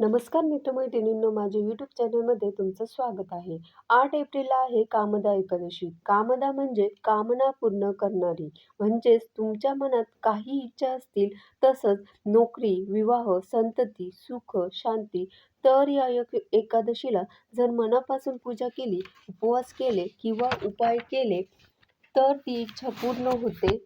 नमस्कार मित्रमैत्रिणींनो माझ्या यूट्यूब चॅनलमध्ये तुमचं स्वागत आहे. आठ एप्रिलला आहे कामदा एकादशी. कामदा म्हणजे कामना पूर्ण करणारी. म्हणजेच तुमच्या मनात काही इच्छा असतील तसंच नोकरी विवाह संतती सुख शांती तर या एक एकादशीला जर मनापासून पूजा केली उपवास केले किंवा उपाय केले तर ती इच्छा पूर्ण होते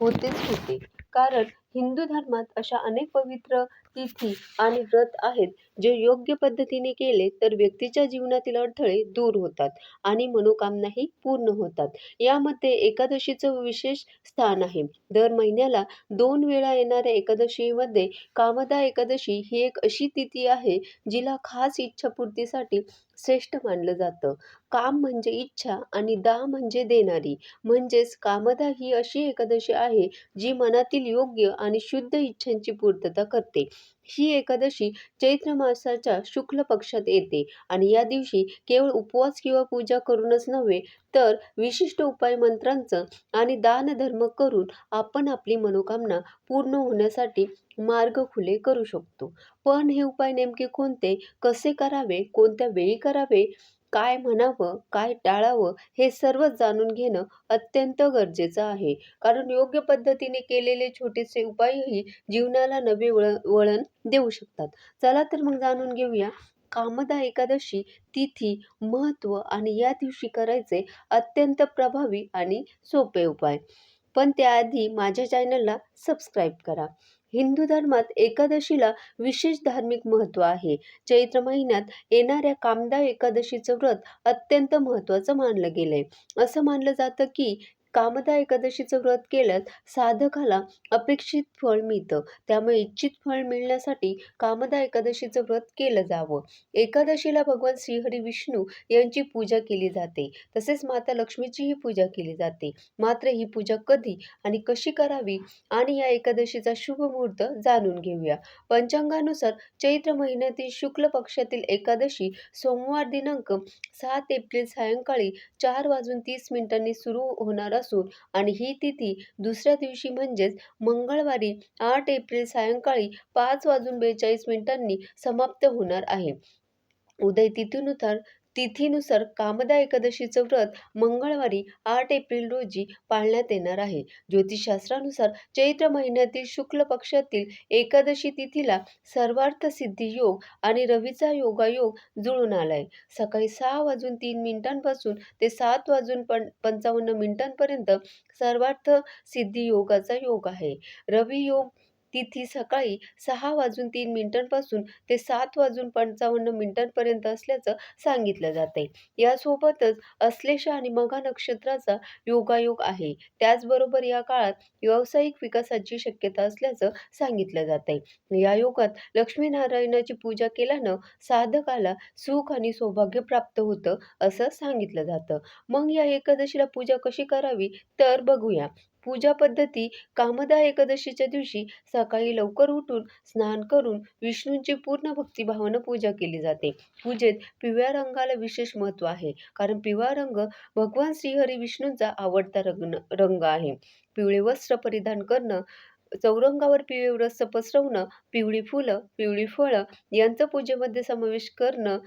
होतेच होते. कारण हिंदू धर्मात अशा अनेक पवित्र तिथी आणि व्रत आहेत जे योग्य पद्धतीने केले तर व्यक्तीच्या जीवनातील अडथळे दूर होतात आणि मनोकामनाही पूर्ण होतात. यामध्ये एकादशीचं विशेष स्थान आहे. दर महिन्याला दोन वेळा येणाऱ्या एकादशीमध्ये कामदा एकादशी ही एक अशी तिथी आहे जिला खास इच्छापूर्तीसाठी श्रेष्ठ मानलं जातं. काम म्हणजे इच्छा आणि दा म्हणजे देणारी. म्हणजेच कामदा ही अशी एकादशी आहे जी मनातील योग्य आणि शुद्ध इच्छांची पूर्तता करते. ही एकादशी चैत्र मासाच्या शुक्ल पक्षात येते. आणि या दिवशी केवळ उपवास किंवा पूजा करूनच नव्हे तर विशिष्ट उपाय मंत्रांचं आणि दानधर्म करून आपण आपली मनोकामना पूर्ण होण्यासाठी मार्ग खुले करू शकतो. पण हे उपाय नेमके कोणते कसे करावे कोणत्या वेळी करावे काय म्हणावं काय टाळावं हे सर्वच जाणून घेणं अत्यंत गरजेचं आहे. कारण योग्य पद्धतीने केलेले छोटेसे उपायही जीवनाला नवे वळ वळण देऊ शकतात. चला तर मग जाणून घेऊया. कामदा एकादशी तिथी महत्त्व आणि या दिवशी करायचे अत्यंत प्रभावी आणि सोपे उपाय. पण त्याआधी माझ्या चॅनलला सबस्क्राईब करा. हिंदू धर्मात एकादशीला विशेष धार्मिक महत्त्व आहे. चैत्र महिन्यात येणाऱ्या कामदा एकादशीचं व्रत अत्यंत महत्त्वाचं मानलं गेलंय. असं मानलं जातं की कामदा एकादशीचं व्रत केल्यास साधकाला अपेक्षित फळ मिळतं. त्यामुळे इच्छित फळ मिळण्यासाठी कामदा एकादशीचं व्रत केलं जावं. एकादशीला भगवान श्रीहरी विष्णू यांची पूजा केली जाते. तसेच माता लक्ष्मीचीही पूजा केली जाते. मात्र ही पूजा कधी आणि कशी करावी आणि या एकादशीचा शुभ मुहूर्त जाणून घेऊया. पंचांगानुसार चैत्र महिन्यातील शुक्ल पक्षातील एकादशी सोमवार दिनांक सात एप्रिल सायंकाळी चार वाजून तीस मिनिटांनी सुरू होणार असून आणि ही तिथी दुसऱ्या दिवशी म्हणजेच मंगळवारी आठ एप्रिल सायंकाळी पाच वाजून बेचाळीस मिनिटांनी समाप्त होणार आहे. उदय तिथीनुसार तिथीनुसार कामदा एकादशीचं व्रत मंगळवारी आठ एप्रिल रोजी पाळण्यात येणार आहे. ज्योतिषशास्त्रानुसार चैत्र महिन्यातील शुक्ल पक्षातील एकादशी तिथीला सर्वार्थ सिद्धी योग आणि रवीचा योगायोग जुळून आलाय. सकाळी सहा वाजून तीन मिनिटांपासून ते सात वाजून पण पंचावन्न मिनिटांपर्यंत सर्वार्थ सिद्धी योगाचा योग आहे. रवी योग तिथी सकाळी सहा वाजून तीन मिनिटांपासून ते सात वाजून पंचावन्न मिनिटांपर्यंत असल्याचं सांगितलं जाते यासोबतच अश्लेषा आणि मघा नक्षत्राचा योगायोग आहे. त्याचबरोबर या काळात व्यावसायिक विकासाची शक्यता असल्याचं सांगितलं जाते या योगात लक्ष्मीनारायणाची पूजा केल्यानं साधकाला सुख आणि सौभाग्य प्राप्त होतं असं सांगितलं जातं. मग या एकादशीला पूजा कशी करावी? तर बघूया. पूजा पद्धती कामदा एकादशीच्या दिवशी सकाळी लवकर उठून स्नान करून विष्णूंची पूर्ण भक्तिभावानं पूजा केली जाते. पूजेत पिवळ्या रंगाला विशेष महत्त्व आहे. कारण पिवळा रंग भगवान श्रीहरी विष्णूंचा आवडता रंग रंग आहे. पिवळे वस्त्र परिधान करणं चौरंगावर पिवळे रस पसरवणं पिवळी फुलं पिवळी फळं यांचं पूजेमध्ये समावेश करणं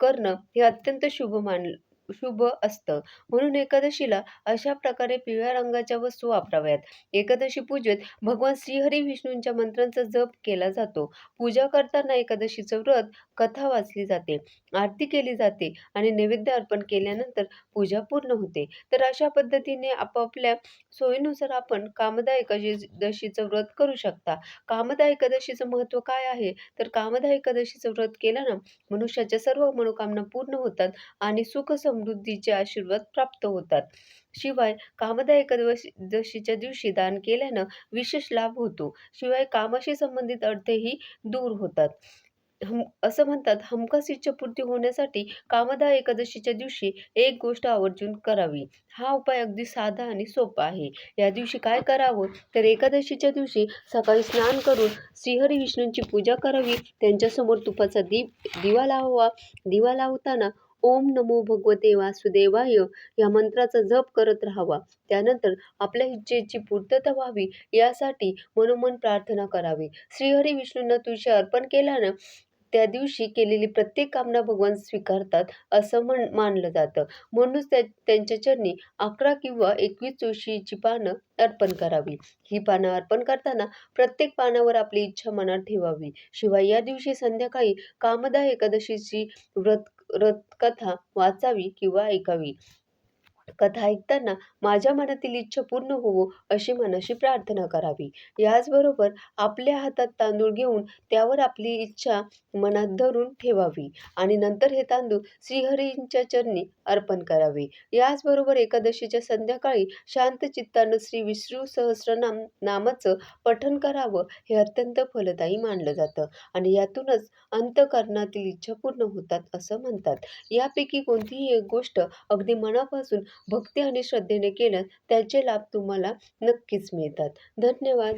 करणं हे अत्यंत शुभ मान शुभ असतं. म्हणून एकादशीला अशा प्रकारे पिवळ्या रंगाच्या वस्तू वापराव्यात. एकादशी पूजेत भगवान श्रीहरी विष्णूंच्या मंत्रांचा जप केला जातो. पूजा करताना एकादशीचं व्रत कथा वाचली जाते आरती केली जाते आणि नैवेद्य अर्पण केल्यानंतर पूजा पूर्ण होते. तर अशा पद्धतीने आपापल्या सोयीनुसार आपण कामदा एकादशीचं व्रत करू शकता. कामदा एकादशीचं महत्त्व काय आहे? तर कामदा एकादशीचं व्रत केल्यानं मनुष्याच्या सर्व मनोकामना पूर्ण होतात आणि सुख समृद्धीचे आशीर्वाद प्राप्त होतात. शिवाय कामदायक दशीच्या दिवशी दान केल्यानं विशेष लाभ होतो. शिवाय कामाशी संबंधित अडथेही दूर होतात. हम असं म्हणतात हमखास इच्छापूर्ती होण्यासाठी कामदा एकादशीच्या दिवशी एक गोष्ट आवर्जून करावी. हा उपाय अगदी साधा आणि सोपा आहे. या दिवशी काय करावं? तर एकादशीच्या दिवशी सकाळी स्नान करून श्रीहरी विष्णूंची पूजा करावी. त्यांच्यासमोर तुपाचा दीप दिवा लावावा दिवा लावताना ओम नमो भगवते वासुदेवाय. या मंत्राचा जप करत राहावा. त्यानंतर आपल्या इच्छेची पूर्तता व्हावी. यासाठी मनोमन प्रार्थना करावी. श्रीहरी विष्णूंना तुळशी अर्पण केल्यानं त्या दिवशी केलेली प्रत्येक कामना भगवान स्वीकारतात असं म्हण मानलं जातं. म्हणूनच त्या त्यांच्या चरणी अकरा किंवा एकवीस तुळशीची पानं अर्पण करावी. ही पानं अर्पण करताना प्रत्येक पानावर आपली इच्छा मनात ठेवावी. शिवाय या दिवशी संध्याकाळी कामदा एकादशीची व्रत रथकथा वाचावी किंवा ऐकावी. कथा ऐकताना माझ्या मनातील इच्छा पूर्ण होवो अशी मनाशी प्रार्थना करावी. याचबरोबर आपल्या हातात तांदूळ घेऊन त्यावर आपली इच्छा मनात धरून ठेवावी आणि नंतर हे तांदूळ श्रीहरींच्या चरणी अर्पण करावे. याचबरोबर एकादशीच्या संध्याकाळी शांत चित्तानं श्री विष्णू सहस्रनाम नामाचं पठण करावं हे अत्यंत फलदायी मानलं जातं आणि यातूनच अंतकरणातील इच्छा पूर्ण होतात असं म्हणतात. यापैकी कोणतीही एक गोष्ट अगदी मनापासून भक्ती आणि श्रद्धेने केल्यास त्याचे लाभ तुम्हाला नक्कीच मिळतात. धन्यवाद.